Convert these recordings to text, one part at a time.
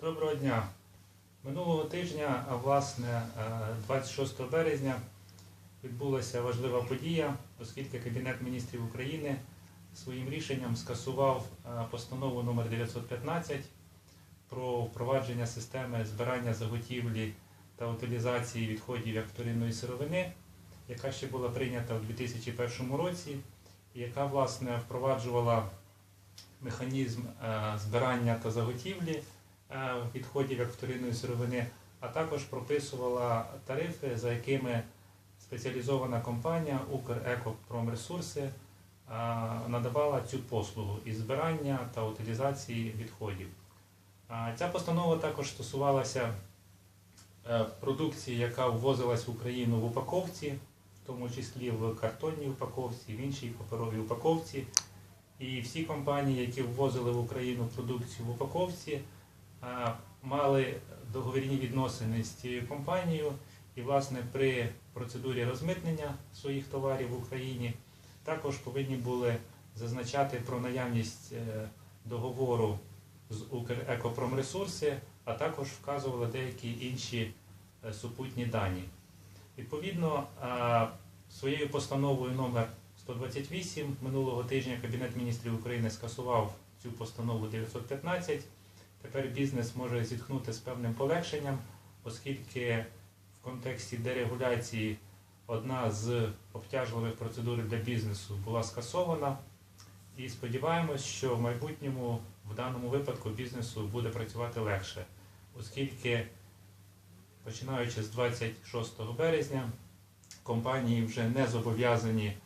Доброго дня. Минулого тижня, а власне е, 26 березня, відбулася важлива подія, оскільки Кабінет міністрів України своїм рішенням скасував е, постанову номер 915 про впровадження системи збирання заготівлі та утилізації відходів як вторинної сировини, яка ще була прийнята у 2001 році, і яка власне впроваджувала механізм е, збирання та заготівлі е, відходів як вторинної сировини, а також прописувала тарифи, за якими спеціалізована компанія Укрекопромресурси е, надавала цю послугу із збирання та утилізації відходів. Ця постанова також стосувалася е, продукції, яка ввозилась в Україну в упаковці, в тому числі в картонній упаковці, в іншій паперовій упаковці. І всі компанії, які ввозили в Україну продукцію в упаковці, мали договірні відносини з цією компанією. І, власне, при процедурі розмитнення своїх товарів в Україні також повинні були зазначати про наявність е, договору з Укрекопромресурси, а також вказували деякі інші е, супутні дані. Відповідно, своєю постановою номер 128 минулого тижня Кабінет міністрів України скасував цю постанову 915. Тепер бізнес може зітхнути з певним полегшенням, оскільки в контексті дерегуляції одна з обтяжливих процедур для бізнесу була скасована. І сподіваємось, що в майбутньому в даному випадку бізнесу буде працювати легше, оскільки починаючи з 26 березня компанії вже не зобов'язані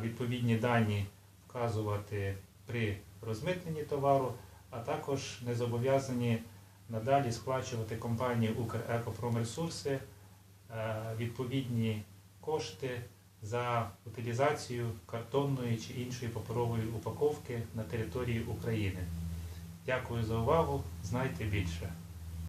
відповідні дані вказувати при розмитненні товару, а також не зобов'язані надалі сплачувати компанії Укрекопромресурси е, відповідні кошти за утилізацію картонної чи іншої паперової упаковки на території України. Дякую за увагу. Знайте більше.